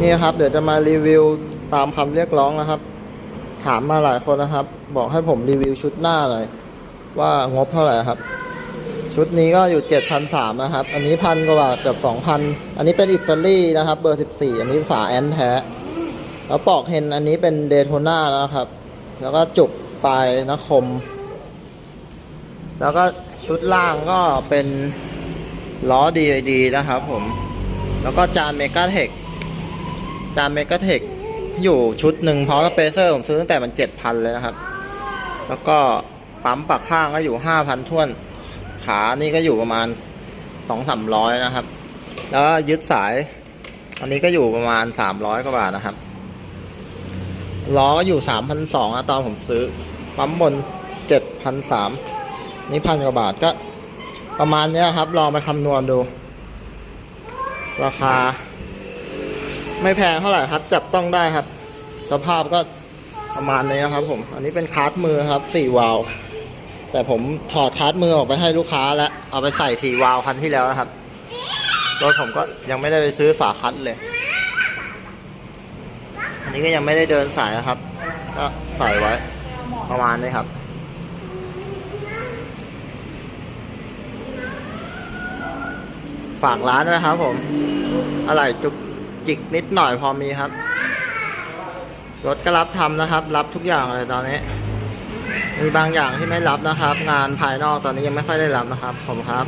นี่ครับ เดี๋ยวจะมารีวิวตามคำเรียกร้องนะครับ ถามมาหลายคนนะครับ บอกให้ผมรีวิวชุดหน้าหน่อยว่างบเท่าไหร่ครับ ชุดนี้ก็อยู่7 0 0 3นะครับ อันนี้พันกว่าบาทเกือบ2,000อันนี้เป็นอิตาลีนะครับ เบอร์14อันนี้ฝาแอนแท้แล้วปอกเฮนอันนี้เป็นเดโทน่านะครับ แล้วก็จุกปลายนคม แล้วก็ชุดล่างก็เป็นล้อ DID นะครับผม แล้วก็จานเมกาเทค จานเมกาเทคอยู่ชุดหนึ่งพร้อมสเปเซอร์ผมซื้อตั้งแต่มันเจ็ดพันเลยนะครับ แล้วก็ปั๊มปักข้างก็อยู่ห้าพันท่วน ขานี่ก็อยู่ประมาณสองสามร้อยนะครับ แล้วยึดสาย อันนี้ก็อยู่ประมาณสามร้อยกว่าบาทนะครับล้อก็อยู่สามพันสองนะตอนผมซื้อ ปั๊มบนเจ็ดพันสามนี่พันกว่าบาทก็ ประมาณนี้ครับ ลองไปคำนวณดู ราคา ไม่แพงเท่าไหร่ครับ จับต้องได้ครับ สภาพก็ประมาณนี้นะครับ ผม อันนี้เป็นคาร์ดมือครับสี่วาล์วแต่ผมถอดคาร์ดมือออกไปให้ลูกค้าแล้ว เอาไปใส่สี่วาล์วคันที่แล้วนะครับรถผมก็ยังไม่ได้ไปซื้อฝาคัดเลย อันนี้ก็ยังไม่ได้เดินสายนะครับ ก็ใส่ไว้ ประมาณนี้ครับฝากร้านด้วยครับผม อะไรจุก จิกนิดหน่อยพอมีครับ รถก็รับทำนะครับ รับทุกอย่างเลยตอนนี้ มีบางอย่างที่ไม่รับนะครับ งานภายนอกตอนนี้ยังไม่ค่อยได้รับนะครับผมครับ